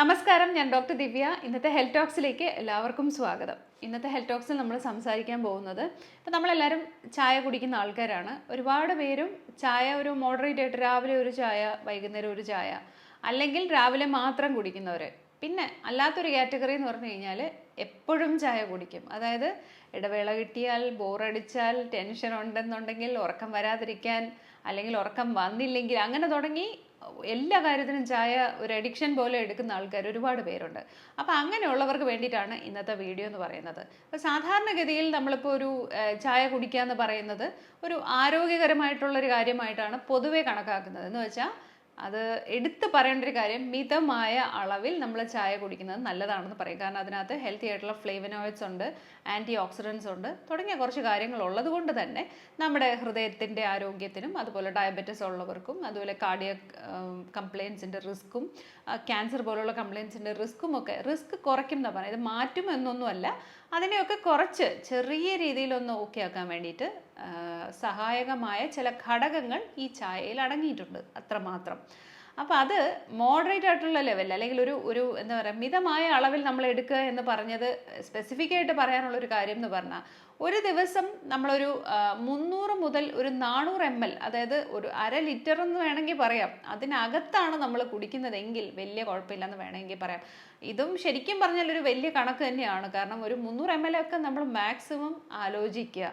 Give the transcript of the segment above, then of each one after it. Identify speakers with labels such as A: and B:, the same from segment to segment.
A: നമസ്കാരം ഞാൻ ഡോക്ടർ ദിവ്യ ഇന്നത്തെ ഹെൽത്ത് ടോക്സിലേക്ക് എല്ലാവർക്കും സ്വാഗതം ഇന്നത്തെ ഹെൽത്ത് ടോക്സിൽ നമ്മൾ സംസാരിക്കാൻ പോകുന്നത് ഇപ്പം നമ്മളെല്ലാവരും ചായ കുടിക്കുന്ന ആൾക്കാരാണ് ഒരുപാട് പേരും ചായ ഒരു മോഡറേറ്റ് ആയിട്ട് രാവിലെ ഒരു ചായ വൈകുന്നേരം ഒരു ചായ അല്ലെങ്കിൽ രാവിലെ മാത്രം കുടിക്കുന്നവർ പിന്നെ അല്ലാത്തൊരു കാറ്റഗറി എന്ന് പറഞ്ഞു കഴിഞ്ഞാൽ എപ്പോഴും ചായ കുടിക്കും അതായത് ഇടവേള കിട്ടിയാൽ ബോറടിച്ചാൽ ടെൻഷൻ ഉണ്ടെന്നുണ്ടെങ്കിൽ ഉറക്കം വരാതിരിക്കാൻ അല്ലെങ്കിൽ ഉറക്കം വന്നില്ലെങ്കിൽ അങ്ങനെ തുടങ്ങി എല്ലാ കാര്യത്തിനും ചായ ഒരു അഡിക്ഷൻ പോലെ എടുക്കുന്ന ആൾക്കാർ ഒരുപാട് പേരുണ്ട് അപ്പോൾ അങ്ങനെയുള്ളവർക്ക് വേണ്ടിയിട്ടാണ് ഇന്നത്തെ വീഡിയോ എന്ന് പറയുന്നത് അപ്പോൾ സാധാരണഗതിയിൽ നമ്മളിപ്പോൾ ഒരു ചായ കുടിക്കുക എന്ന് പറയുന്നത് ഒരു ആരോഗ്യകരമായിട്ടുള്ളൊരു കാര്യമായിട്ടാണ് പൊതുവേ കണക്കാക്കുന്നത് എന്ന് വെച്ചാൽ അത് എടുത്തു പറയേണ്ട ഒരു കാര്യം മിതമായ അളവിൽ നമ്മൾ ചായ കുടിക്കുന്നത് നല്ലതാണെന്ന് പറയും കാരണം അതിനകത്ത് ഹെൽത്തി ആയിട്ടുള്ള ഫ്ലേവനോയിഡ്സ് ഉണ്ട് ആൻറ്റി ഓക്സിഡൻസ് ഉണ്ട് തുടങ്ങിയ കുറച്ച് കാര്യങ്ങൾ ഉള്ളത് കൊണ്ട് തന്നെ നമ്മുടെ ഹൃദയത്തിൻ്റെ ആരോഗ്യത്തിനും അതുപോലെ ഡയബറ്റിസ് ഉള്ളവർക്കും അതുപോലെ കാർഡിയ കംപ്ലയിൻസിൻ്റെ റിസ്ക്കും ക്യാൻസർ പോലുള്ള കംപ്ലയിൻസിൻ്റെ റിസ്ക്കും ഒക്കെ റിസ്ക് കുറയ്ക്കും എന്നാണ് പറയുന്നത് ഇത് മാറ്റും എന്നൊന്നുമല്ല അതിനെയൊക്കെ കുറച്ച് ചെറിയ രീതിയിലൊന്ന് ഓക്കെ ആക്കാൻ വേണ്ടിയിട്ട് സഹായകമായ ചില ഘടകങ്ങൾ ഈ ചായയിൽ അടങ്ങിയിട്ടുണ്ട് അത്രമാത്രം അപ്പോൾ അത് മോഡറേറ്റ് ആയിട്ടുള്ള ലെവൽ അല്ലെങ്കിൽ ഒരു ഒരു എന്താ പറയുക മിതമായ അളവിൽ നമ്മൾ എടുക്കുക എന്ന് പറഞ്ഞത് സ്പെസിഫിക് ആയിട്ട് പറയാനുള്ള ഒരു കാര്യം എന്ന് പറഞ്ഞാൽ ഒരു ദിവസം നമ്മളൊരു മുന്നൂറ് മുതൽ ഒരു നാനൂറ് എം എൽ അതായത് ഒരു അര ലിറ്റർ എന്ന് വേണമെങ്കിൽ പറയാം അതിനകത്താണ് നമ്മൾ കുടിക്കുന്നതെങ്കിൽ വലിയ കുഴപ്പമില്ലെന്ന് വേണമെങ്കിൽ പറയാം ഇതും ശരിക്കും പറഞ്ഞാൽ ഒരു വലിയ കണക്ക് തന്നെയാണ് കാരണം ഒരു മുന്നൂറ് എം എൽ ഒക്കെ നമ്മൾ മാക്സിമം ആലോചിക്കുക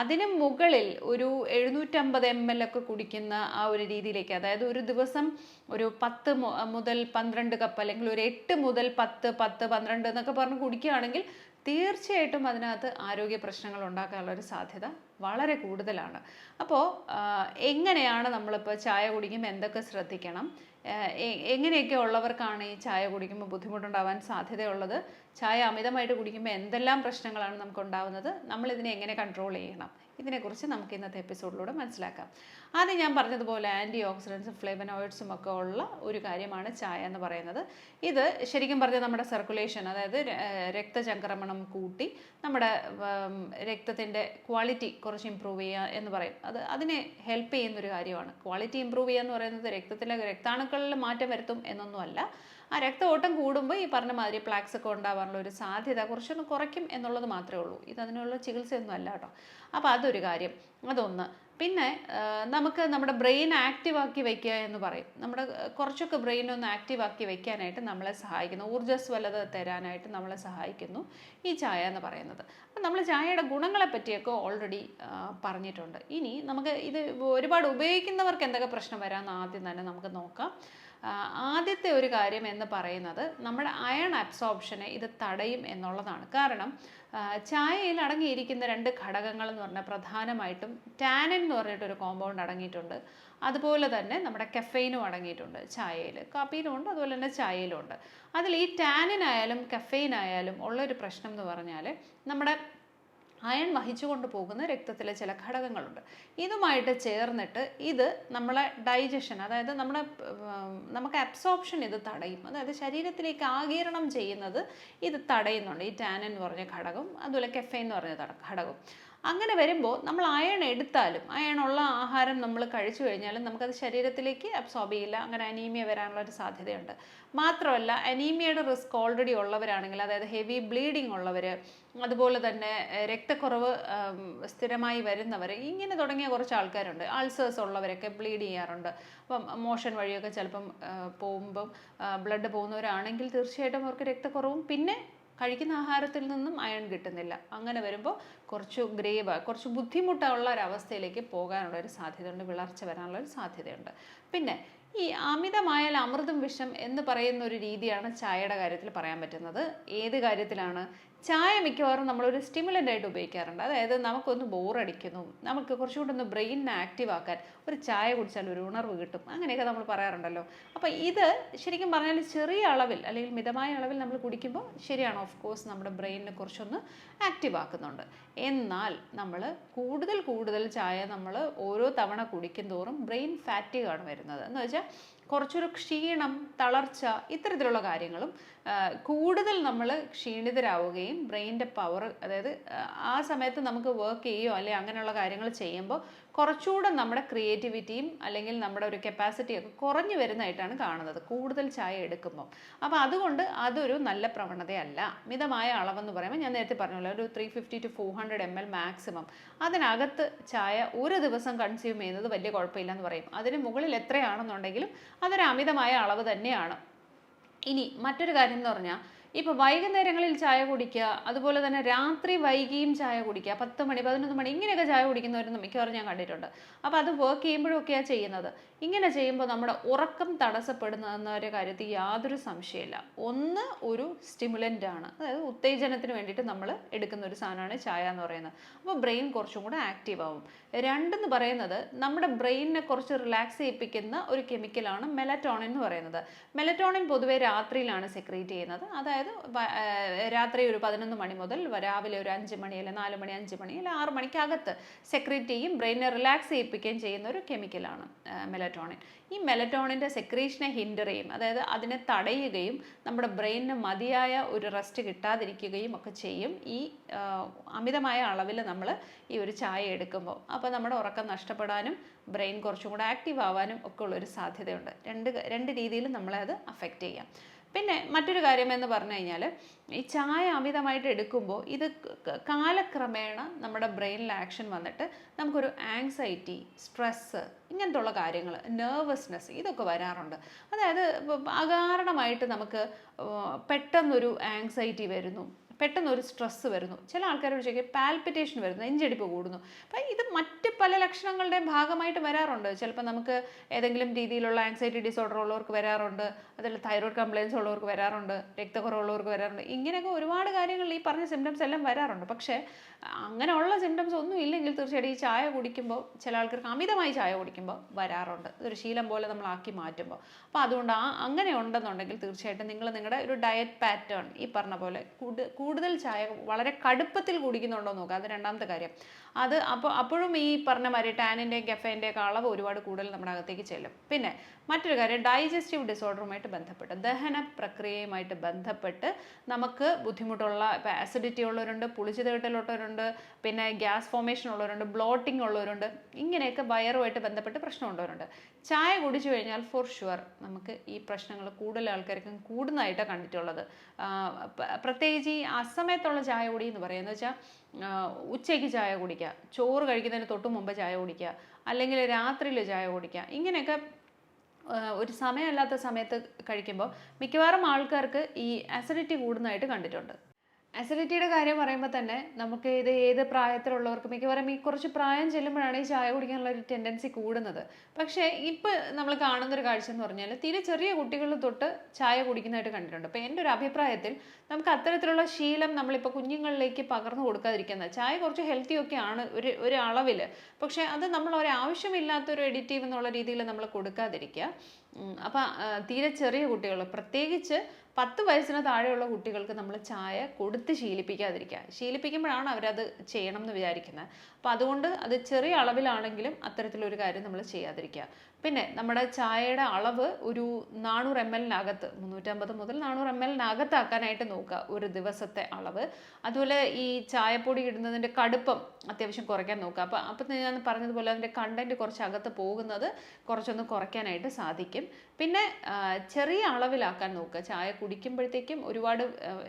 A: അതിന് മുകളിൽ ഒരു എഴുന്നൂറ്റമ്പത് എം എൽ ഒക്കെ കുടിക്കുന്ന ആ ഒരു രീതിയിലേക്ക് അതായത് ഒരു ദിവസം ഒരു പത്ത് മുതൽ പന്ത്രണ്ട് കപ്പ് അല്ലെങ്കിൽ ഒരു എട്ട് മുതൽ പത്ത് പത്ത് പന്ത്രണ്ട് എന്നൊക്കെ പറഞ്ഞ് കുടിക്കുകയാണെങ്കിൽ തീർച്ചയായിട്ടും അതിനകത്ത് ആരോഗ്യ പ്രശ്നങ്ങൾ ഉണ്ടാക്കാനുള്ള ഒരു സാധ്യത വളരെ കൂടുതലാണ് അപ്പോൾ എങ്ങനെയാണ് നമ്മളിപ്പോൾ ചായ കുടിക്കുമ്പോൾ എന്തൊക്കെ ശ്രദ്ധിക്കണം എങ്ങനെയൊക്കെ ഉള്ളവർക്കാണ് ഈ ചായ കുടിക്കുമ്പോൾ ബുദ്ധിമുട്ടുണ്ടാവാൻ സാധ്യതയുള്ളത് ചായ അമിതമായിട്ട് കുടിക്കുമ്പോൾ എന്തെല്ലാം പ്രശ്നങ്ങളാണ് നമുക്ക് ഉണ്ടാവുന്നത് നമ്മളിതിനെ എങ്ങനെ കൺട്രോൾ ചെയ്യണം ഇതിനെക്കുറിച്ച് നമുക്ക് ഇന്നത്തെ എപ്പിസോഡിലൂടെ മനസ്സിലാക്കാം ആദ്യം ഞാൻ പറഞ്ഞതുപോലെ ആൻറ്റി ഓക്സിഡൻസും ഫ്ലേവനോയിഡ്സും ഒക്കെ ഉള്ള ഒരു കാര്യമാണ് ചായ എന്ന് പറയുന്നത് ഇത് ശരിക്കും പറഞ്ഞാൽ നമ്മുടെ സർക്കുലേഷൻ അതായത് രക്തചംക്രമണം കൂട്ടി നമ്മുടെ രക്തത്തിൻ്റെ ക്വാളിറ്റി കുറച്ച് ഇമ്പ്രൂവ് ചെയ്യുക എന്ന് പറയും അത് അതിനെ ഹെൽപ്പ് ചെയ്യുന്നൊരു കാര്യമാണ് ക്വാളിറ്റി ഇമ്പ്രൂവ് ചെയ്യുക എന്ന് പറയുന്നത് രക്തത്തിലെ രക്താണുക്കളിൽ മാറ്റം വരുത്തും എന്നൊന്നുമല്ല ആ രക്തഓട്ടം കൂടുമ്പോൾ ഈ പറഞ്ഞ മാതിരി പ്ലാക്സ് ഒക്കെ ഉണ്ടാവാനുള്ള ഒരു സാധ്യത കുറച്ചൊന്ന് കുറയ്ക്കും എന്നുള്ളത് മാത്രമേ ഉള്ളൂ ഇതതിനുള്ള ചികിത്സയൊന്നും അല്ല കേട്ടോ അപ്പോൾ അതൊരു കാര്യം അതൊന്ന് പിന്നെ നമുക്ക് നമ്മുടെ ബ്രെയിൻ ആക്റ്റീവാക്കി വയ്ക്കുക എന്ന് പറയും നമ്മുടെ കുറച്ചൊക്കെ ബ്രെയിൻ ഒന്ന് ആക്റ്റീവാക്കി വയ്ക്കാനായിട്ട് നമ്മളെ സഹായിക്കുന്നു ഊർജ്ജസ്വലത തരാനായിട്ട് നമ്മളെ സഹായിക്കുന്നു ഈ ചായ എന്ന് പറയുന്നത് അപ്പം നമ്മൾ ചായയുടെ ഗുണങ്ങളെ പറ്റിയൊക്കെ ഓൾറെഡി പറഞ്ഞിട്ടുണ്ട് ഇനി നമുക്ക് ഇത് ഒരുപാട് ഉപയോഗിക്കുന്നവർക്ക് എന്തൊക്കെ പ്രശ്നം വരാമെന്ന് ആദ്യം തന്നെ നമുക്ക് നോക്കാം ആദ്യത്തെ ഒരു കാര്യം എന്ന് പറയുന്നത് നമ്മുടെ അയൺ അബ്സോർപ്ഷനെ ഇത് തടയും എന്നുള്ളതാണ് കാരണം ചായയിൽ അടങ്ങിയിരിക്കുന്ന രണ്ട് ഘടകങ്ങൾ എന്ന് പറഞ്ഞാൽ പ്രധാനമായിട്ടും ടാനൻ എന്ന് പറഞ്ഞിട്ടൊരു കോമ്പൗണ്ട് അടങ്ങിയിട്ടുണ്ട് അതുപോലെ തന്നെ നമ്മുടെ കഫൈനും അടങ്ങിയിട്ടുണ്ട് ചായയിൽ കാപ്പിയിലും ഉണ്ട് അതുപോലെ തന്നെ ചായയിലും ഉണ്ട് അതിൽ ഈ ടാനിൻ ആയാലും ആയാലും ഉള്ളൊരു പ്രശ്നം എന്ന് പറഞ്ഞാൽ നമ്മുടെ അയൺ വഹിച്ചുകൊണ്ട് പോകുന്ന രക്തത്തിലെ ചില ഘടകങ്ങളുണ്ട് ഇതുമായിട്ട് ചേർന്നിട്ട് ഇത് നമ്മളെ ഡൈജഷൻ അതായത് നമ്മുടെ നമുക്ക് അബ്സോർപ്ഷൻ ഇത് തടയും അതായത് ശരീരത്തിലേക്ക് ആകീരണം ചെയ്യുന്നത് ഇത് തടയുന്നുണ്ട് ഈ ടാനൻ എന്ന് പറഞ്ഞ ഘടകം അതുപോലെ കെഫൈൻ എന്ന് പറഞ്ഞ ഘടകം അങ്ങനെ വരുമ്പോൾ നമ്മൾ അയൺ എടുത്താലും അയണുള്ള ആഹാരം നമ്മൾ കഴിച്ചു കഴിഞ്ഞാലും നമുക്കത് ശരീരത്തിലേക്ക് അബ്സോർബ് ചെയ്യില്ല അങ്ങനെ അനീമിയ വരാനുള്ള ഒരു സാധ്യതയുണ്ട് മാത്രമല്ല അനീമിയയുടെ റിസ്ക് ഓൾറെഡി ഉള്ളവരാണെങ്കിൽ അതായത് ഹെവി ബ്ലീഡിംഗ് ഉള്ളവർ അതുപോലെ തന്നെ രക്തക്കുറവ് സ്ഥിരമായി വരുന്നവർ ഇങ്ങനെ തുടങ്ങിയ കുറച്ച് ആൾക്കാരുണ്ട് അൾസേഴ്സ് ഉള്ളവരൊക്കെ ബ്ലീഡ് ചെയ്യാറുണ്ട് അപ്പം മോഷൻ വഴിയൊക്കെ ചിലപ്പം പോകുമ്പം ബ്ലഡ് പോകുന്നവരാണെങ്കിൽ തീർച്ചയായിട്ടും അവർക്ക് രക്തക്കുറവും പിന്നെ കഴിക്കുന്ന ആഹാരത്തിൽ നിന്നും അയൺ കിട്ടുന്നില്ല അങ്ങനെ വരുമ്പോൾ കുറച്ച് ഗ്രേവ് കുറച്ച് ബുദ്ധിമുട്ടുള്ള ഒരവസ്ഥയിലേക്ക് പോകാനുള്ള ഒരു സാധ്യതയുണ്ട് വിളർച്ച വരാനുള്ള ഒരു സാധ്യതയുണ്ട് പിന്നെ ഈ അമിതമായ അമൃതും വിഷം എന്ന് പറയുന്ന ഒരു രീതിയാണ് ചായയുടെ കാര്യത്തിൽ പറയാൻ പറ്റുന്നത് ഏത് കാര്യത്തിലാണ് ചായ മിക്കവാറും നമ്മളൊരു സ്റ്റിമുലൻ്റ് ആയിട്ട് ഉപയോഗിക്കാറുണ്ട് അതായത് നമുക്കൊന്ന് ബോറടിക്കുന്നു നമുക്ക് കുറച്ചുകൂടി ഒന്ന് ബ്രെയിനിനെ ആക്റ്റീവ് ആക്കാൻ ഒരു ചായ കുടിച്ചാൽ ഒരു ഉണർവ് കിട്ടും അങ്ങനെയൊക്കെ നമ്മൾ പറയാറുണ്ടല്ലോ അപ്പോൾ ഇത് ശരിക്കും പറഞ്ഞാൽ ചെറിയ അളവിൽ അല്ലെങ്കിൽ മിതമായ അളവിൽ നമ്മൾ കുടിക്കുമ്പോൾ ശരിയാണ് ഓഫ് കോഴ്സ് നമ്മുടെ ബ്രെയിനിനെ കുറച്ചൊന്ന് ആക്റ്റീവ് ആക്കുന്നുണ്ട് എന്നാൽ നമ്മൾ കൂടുതൽ കൂടുതൽ ചായ നമ്മൾ ഓരോ തവണ കുടിക്കും തോറും ബ്രെയിൻ ഫാറ്റിക് വരുന്നത് എന്ന് വെച്ചാൽ കുറച്ചൊരു ക്ഷീണം തളർച്ച ഇത്തരത്തിലുള്ള കാര്യങ്ങളും കൂടുതൽ നമ്മൾ ക്ഷീണിതരാവുകയും ബ്രെയിൻ്റെ പവർ അതായത് ആ സമയത്ത് നമുക്ക് വർക്ക് ചെയ്യുകയോ അല്ലെങ്കിൽ അങ്ങനെയുള്ള കാര്യങ്ങൾ ചെയ്യുമ്പോൾ കുറച്ചുകൂടെ നമ്മുടെ ക്രിയേറ്റിവിറ്റിയും അല്ലെങ്കിൽ നമ്മുടെ ഒരു കപ്പാസിറ്റിയൊക്കെ കുറഞ്ഞു വരുന്നതായിട്ടാണ് കാണുന്നത് കൂടുതൽ ചായ എടുക്കുമ്പോൾ അപ്പോൾ അതുകൊണ്ട് അതൊരു നല്ല പ്രവണതയല്ല മിതമായ അളവെന്ന് പറയുമ്പോൾ ഞാൻ നേരത്തെ പറഞ്ഞല്ലോ ഒരു three fifty two four hundred M L maximum അതിനകത്ത് ചായ ഒരു ദിവസം കൺസ്യൂം ചെയ്യുന്നത് വലിയ കുഴപ്പമില്ല എന്ന് പറയും അതിന് മുകളിൽ എത്രയാണെന്നുണ്ടെങ്കിലും അതൊരു അമിതമായ അളവ് തന്നെയാണ് ഇനി മറ്റൊരു കാര്യം എന്ന് പറഞ്ഞാൽ ഇപ്പോൾ വൈകുന്നേരങ്ങളിൽ ചായ കുടിക്കുക അതുപോലെ തന്നെ രാത്രി വൈകിയും ചായ കുടിക്കുക പത്ത് മണി പതിനൊന്ന് മണി ഇങ്ങനെയൊക്കെ ചായ കുടിക്കുന്നവരൊന്നും മിക്കവാറും ഞാൻ കണ്ടിട്ടുണ്ട് അപ്പോൾ അത് വർക്ക് ചെയ്യുമ്പോഴൊക്കെയാണ് ചെയ്യുന്നത് ഇങ്ങനെ ചെയ്യുമ്പോൾ നമ്മുടെ ഉറക്കം തടസ്സപ്പെടുന്നതെന്ന ഒരു കാര്യത്തിൽ യാതൊരു സംശയമില്ല ഒന്ന് ഒരു സ്റ്റിമുലൻ്റ് ആണ് അതായത് ഉത്തേജനത്തിന് വേണ്ടിയിട്ട് നമ്മൾ എടുക്കുന്ന ഒരു സാധനമാണ് ചായ എന്ന് പറയുന്നത് അപ്പോൾ ബ്രെയിൻ കുറച്ചും കൂടെ ആക്റ്റീവ് ആവും രണ്ടെന്ന് പറയുന്നത് നമ്മുടെ ബ്രെയിനിനെ കുറച്ച് റിലാക്സ് ചെയ്യിപ്പിക്കുന്ന ഒരു കെമിക്കലാണ് മെലറ്റോണിൻ എന്ന് പറയുന്നത് മെലറ്റോണിൻ പൊതുവെ രാത്രിയിലാണ് സെക്രീറ്റ് ചെയ്യുന്നത് അതായത് രാത്രി ഒരു പതിനൊന്ന് മണി മുതൽ രാവിലെ ഒരു അഞ്ച് മണി അല്ലെങ്കിൽ നാല് മണി അഞ്ച് മണി അല്ലെങ്കിൽ ആറ് മണിക്കകത്ത് സെക്രീറ്റ് ചെയ്യും ബ്രെയിനെ റിലാക്സ് ചെയ്യിപ്പിക്കുകയും ചെയ്യുന്ന ഒരു കെമിക്കലാണ് മെലറ്റോണിൻ ഈ മെലറ്റോണിൻ്റെ സെക്രീഷനെ ഹിൻഡർ ചെയ്യും അതായത് അതിനെ തടയുകയും നമ്മുടെ ബ്രെയിനിന് മതിയായ ഒരു റെസ്റ്റ് കിട്ടാതിരിക്കുകയും ഒക്കെ ചെയ്യും ഈ അമിതമായ അളവിൽ നമ്മൾ ഈ ഒരു ചായ എടുക്കുമ്പോൾ അപ്പോൾ അപ്പോൾ നമ്മുടെ ഉറക്കം നഷ്ടപ്പെടാനും ബ്രെയിൻ കുറച്ചും കൂടെ ആക്റ്റീവ് ആവാനും ഒക്കെ ഉള്ളൊരു സാധ്യതയുണ്ട് രണ്ട് രണ്ട് രീതിയിലും നമ്മളെ അത് അഫക്റ്റ് ചെയ്യാം പിന്നെ മറ്റൊരു കാര്യം എന്ന് പറഞ്ഞു കഴിഞ്ഞാൽ ഈ ചായ അമിതമായിട്ട് എടുക്കുമ്പോൾ ഇത് കാലക്രമേണ നമ്മുടെ ബ്രെയിനിൽ ആക്ഷൻ വന്നിട്ട് നമുക്കൊരു ആങ്സൈറ്റി സ്ട്രെസ്സ് ഇങ്ങനത്തെ ഉള്ള കാര്യങ്ങൾ നെർവസ്നെസ് ഇതൊക്കെ വരാറുണ്ട് അതായത് അകാരണമായിട്ട് നമുക്ക് പെട്ടെന്നൊരു ആങ്സൈറ്റി വരുന്നു പെട്ടെന്നൊരു സ്ട്രെസ്സ് വരുന്നു ചില ആൾക്കാരോട് ചോദിക്കുക പാൽപ്പിറ്റേഷൻ വരുന്നു നെഞ്ചടിപ്പ് കൂടുന്നു അപ്പം ഇത് മറ്റ് പല ലക്ഷണങ്ങളുടെയും ഭാഗമായിട്ട് വരാറുണ്ട് ചിലപ്പോൾ നമുക്ക് ഏതെങ്കിലും രീതിയിലുള്ള ആങ്സൈറ്റി ഡിസോർഡർ ഉള്ളവർക്ക് വരാറുണ്ട് അതിൽ തൈറോയ്ഡ് കംപ്ലയിൻസ് ഉള്ളവർക്ക് വരാറുണ്ട് രക്തക്കുറവുള്ളവർക്ക് വരാറുണ്ട് ഇങ്ങനെയൊക്കെ ഒരുപാട് കാര്യങ്ങളിൽ ഈ പറഞ്ഞ സിംറ്റംസ് എല്ലാം വരാറുണ്ട് പക്ഷേ അങ്ങനെയുള്ള സിംറ്റംസ് ഒന്നും ഇല്ലെങ്കിൽ തീർച്ചയായിട്ടും ഈ ചായ കുടിക്കുമ്പോൾ ചില ആൾക്കാർക്ക് അമിതമായി ചായ കുടിക്കുമ്പോൾ വരാറുണ്ട് ഇതൊരു ശീലം പോലെ നമ്മളാക്കി മാറ്റുമ്പോൾ അപ്പോൾ അതുകൊണ്ട് ആ അങ്ങനെ ഉണ്ടെന്നുണ്ടെങ്കിൽ തീർച്ചയായിട്ടും നിങ്ങൾ നിങ്ങളുടെ ഒരു ഡയറ്റ് പാറ്റേൺ ഈ പറഞ്ഞ പോലെ കൂടുതൽ ചായ വളരെ കടുപ്പത്തിൽ കുടിക്കുന്നുണ്ടോ നോക്കുക അത് രണ്ടാമത്തെ കാര്യം അത് അപ്പോൾ അപ്പോഴും ഈ പറഞ്ഞ മാതിരി ടാനിൻ്റെയും കെഫൈൻ്റെയൊക്കെ അളവ് ഒരുപാട് കൂടുതൽ നമ്മുടെ അകത്തേക്ക് ചെല്ലും പിന്നെ മറ്റൊരു കാര്യം ഡൈജസ്റ്റീവ് ഡിസോർഡറുമായിട്ട് ബന്ധപ്പെട്ട് ദഹന പ്രക്രിയയുമായിട്ട് ബന്ധപ്പെട്ട് നമുക്ക് ബുദ്ധിമുട്ടുള്ള ഇപ്പം ആസിഡിറ്റി ഉള്ളവരുണ്ട് പുളിച്ചു കിട്ടലുള്ളവരുണ്ട് പിന്നെ ഗ്യാസ് ഫോമേഷൻ ഉള്ളവരുണ്ട് ബ്ലോട്ടിംഗ് ഉള്ളവരുണ്ട് ഇങ്ങനെയൊക്കെ വയറുമായിട്ട് ബന്ധപ്പെട്ട് പ്രശ്നമുള്ളവരുണ്ട് ചായ കുടിച്ചു കഴിഞ്ഞാൽ ഫോർ ഷുവർ നമുക്ക് ഈ പ്രശ്നങ്ങൾ കൂടുതൽ ആൾക്കാർക്കും കൂടുന്നതായിട്ടാണ് കണ്ടിട്ടുള്ളത് പ്രത്യേകിച്ച് ഈ അസമയത്തുള്ള ചായ കുടി എന്ന് പറയുന്നത് വെച്ചാൽ ഉച്ചയ്ക്ക് ചായ കുടിക്കുക ചോറ് കഴിക്കുന്നതിന് തൊട്ട് മുമ്പ് ചായ കുടിക്കുക അല്ലെങ്കിൽ രാത്രിയിൽ ചായ കുടിക്കുക ഇങ്ങനെയൊക്കെ ഒരു സമയമല്ലാത്ത സമയത്ത് കഴിക്കുമ്പോൾ മിക്കവാറും ആൾക്കാർക്ക് ഈ അസിഡിറ്റി കൂടുന്നതായിട്ട് കണ്ടിട്ടുണ്ട് അസിഡിറ്റിയുടെ കാര്യം പറയുമ്പോൾ തന്നെ നമുക്ക് ഇത് ഏത് പ്രായത്തിലുള്ളവർക്കും മിക്കവാറും ഈ കുറച്ച് പ്രായം ചെല്ലുമ്പോഴാണ് ഈ ചായ കുടിക്കാനുള്ള ഒരു ടെൻഡൻസി കൂടുന്നത് പക്ഷേ ഇപ്പോൾ നമ്മൾ കാണുന്നൊരു കാഴ്ച എന്ന് പറഞ്ഞാൽ തീരെ ചെറിയ കുട്ടികൾ തൊട്ട് ചായ കുടിക്കുന്നതായിട്ട് കണ്ടിട്ടുണ്ട് അപ്പോൾ എൻ്റെ ഒരു അഭിപ്രായത്തിൽ നമുക്ക് അത്തരത്തിലുള്ള ശീലം നമ്മളിപ്പോൾ കുഞ്ഞുങ്ങളിലേക്ക് പകർന്നു കൊടുക്കാതിരിക്കുന്നത് ചായ കുറച്ച് ഹെൽത്തി ഒക്കെ ആണ് ഒരു ഒരു അളവിൽ പക്ഷേ അത് നമ്മൾ ഒരു ആവശ്യമില്ലാത്തൊരു എഡിറ്റീവ് എന്നുള്ള രീതിയിൽ നമ്മൾ കൊടുക്കാതിരിക്കുക അപ്പം തീരെ ചെറിയ കുട്ടികൾ പ്രത്യേകിച്ച് പത്ത് വയസ്സിന് താഴെയുള്ള കുട്ടികൾക്ക് നമ്മൾ ചായ കൊടുത്ത് ശീലിപ്പിക്കാതിരിക്കുക ശീലിപ്പിക്കുമ്പോഴാണ് അവരത് ചെയ്യണം എന്ന് വിചാരിക്കുന്നത് അപ്പോൾ അതുകൊണ്ട് അത് ചെറിയ അളവിലാണെങ്കിലും അത്തരത്തിലൊരു കാര്യം നമ്മൾ ചെയ്യാതിരിക്കുക പിന്നെ നമ്മുടെ ചായയുടെ അളവ് ഒരു നാനൂറ് എം എല്ലിനകത്ത് മുന്നൂറ്റമ്പത് മുതൽ നാനൂറ് എം എല്ലിനകത്താക്കാനായിട്ട് നോക്കുക ഒരു ദിവസത്തെ അളവ് അതുപോലെ ഈ ചായപ്പൊടി ഇടുന്നതിൻ്റെ കടുപ്പം അത്യാവശ്യം കുറയ്ക്കാൻ നോക്കുക അപ്പോൾ അപ്പം ഞാൻ പറഞ്ഞതുപോലെ അതിൻ്റെ കണ്ടൻറ്റ് കുറച്ച് അകത്ത് പോകുന്നത് കുറച്ചൊന്ന് കുറയ്ക്കാനായിട്ട് സാധിക്കും പിന്നെ ചെറിയ അളവിലാക്കാൻ നോക്കുക ചായ കുടിക്കുമ്പോഴത്തേക്കും ഒരുപാട്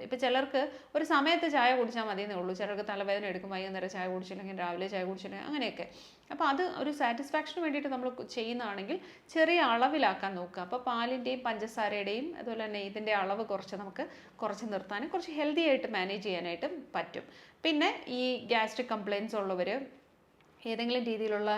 A: ഇപ്പം ചിലർക്ക് ഒരു സമയത്ത് ചായ കുടിച്ചാൽ മതി എന്നേ ഉള്ളൂ ചിലർക്ക് തലവേദന എടുക്കും വൈകുന്നേരം ചായ കുടിച്ചില്ലെങ്കിൽ രാവിലെ ചായ കുടിച്ചില്ലെങ്കിൽ അങ്ങനെയൊക്കെ അപ്പോൾ അത് ഒരു സാറ്റിസ്ഫാക്ഷന് വേണ്ടിയിട്ട് നമ്മൾ ചെയ്യുന്നതാണെങ്കിൽ ചെറിയ അളവിലാക്കാൻ നോക്കുക അപ്പോൾ പാലിൻ്റെയും പഞ്ചസാരയുടെയും അതുപോലെ തന്നെ ഇതിൻ്റെ അളവ് കുറച്ച് നമുക്ക് കുറച്ച് നിർത്താനും കുറച്ച് ഹെൽത്തി ആയിട്ട് മാനേജ് ചെയ്യാനായിട്ടും പറ്റും പിന്നെ ഈ ഗ്യാസ്ട്രിക് കംപ്ലയിൻസ് ഉള്ളവർ ഏതെങ്കിലും രീതിയിലുള്ള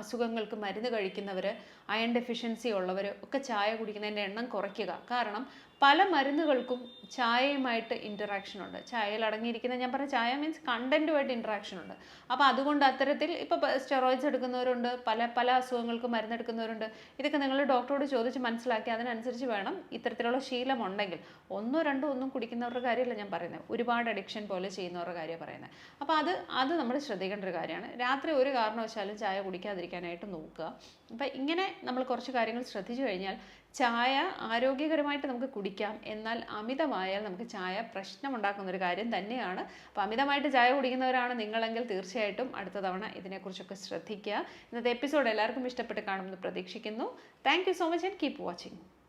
A: അസുഖങ്ങൾക്ക് മരുന്ന് കഴിക്കുന്നവർ അയൺ ഡെഫിഷ്യൻസി ഉള്ളവർ ഒക്കെ ചായ കുടിക്കുന്നതിൻ്റെ എണ്ണം കുറയ്ക്കുക കാരണം പല മരുന്നുകൾക്കും ചായയുമായിട്ട് ഇൻറ്ററാക്ഷൻ ഉണ്ട് ചായയിൽ അടങ്ങിയിരിക്കുന്ന ഞാൻ പറഞ്ഞ ചായ മീൻസ് കണ്ടൻറ്റുമായിട്ട് ഇൻട്രാക്ഷൻ ഉണ്ട് അപ്പോൾ അതുകൊണ്ട് അത്തരത്തിൽ ഇപ്പോൾ സ്റ്റെറോയിഡ്സ് എടുക്കുന്നവരുണ്ട് പല പല അസുഖങ്ങൾക്ക് മരുന്നെടുക്കുന്നവരുണ്ട് ഇതൊക്കെ നിങ്ങൾ ഡോക്ടറോട് ചോദിച്ച് മനസ്സിലാക്കി അതിനനുസരിച്ച് വേണം ഇത്തരത്തിലുള്ള ശീലം ഉണ്ടെങ്കിൽ ഒന്നോ രണ്ടോ ഒന്നും കുടിക്കുന്നവരുടെ കാര്യമല്ല ഞാൻ പറയുന്നത് ഒരുപാട് അഡിക്ഷൻ പോലെ ചെയ്യുന്നവരുടെ കാര്യമാണ് പറയുന്നത് അപ്പോൾ അത് അത് നമ്മൾ ശ്രദ്ധിക്കേണ്ട ഒരു കാര്യമാണ് രാത്രി ഒരു കാരണവശാലും ചായ കുടിക്കാതിരിക്കാനായിട്ട് നോക്കുക അപ്പം ഇങ്ങനെ നമ്മൾ കുറച്ച് കാര്യങ്ങൾ ശ്രദ്ധിച്ചു കഴിഞ്ഞാൽ ചായ ആരോഗ്യകരമായിട്ട് നമുക്ക് കുടിക്കാം എന്നാൽ അമിതമായാൽ നമുക്ക് ചായ പ്രശ്നമുണ്ടാക്കുന്ന ഒരു കാര്യം തന്നെയാണ് അപ്പോൾ അമിതമായിട്ട് ചായ കുടിക്കുന്നവരാണ് നിങ്ങളെങ്കിൽ തീർച്ചയായിട്ടും അടുത്ത തവണ ഇതിനെക്കുറിച്ചൊക്കെ ശ്രദ്ധിക്കുക ഇന്നത്തെ എപ്പിസോഡ് എല്ലാവർക്കും ഇഷ്ടപ്പെട്ട് കാണുമെന്ന് പ്രതീക്ഷിക്കുന്നു thank so much and keep watching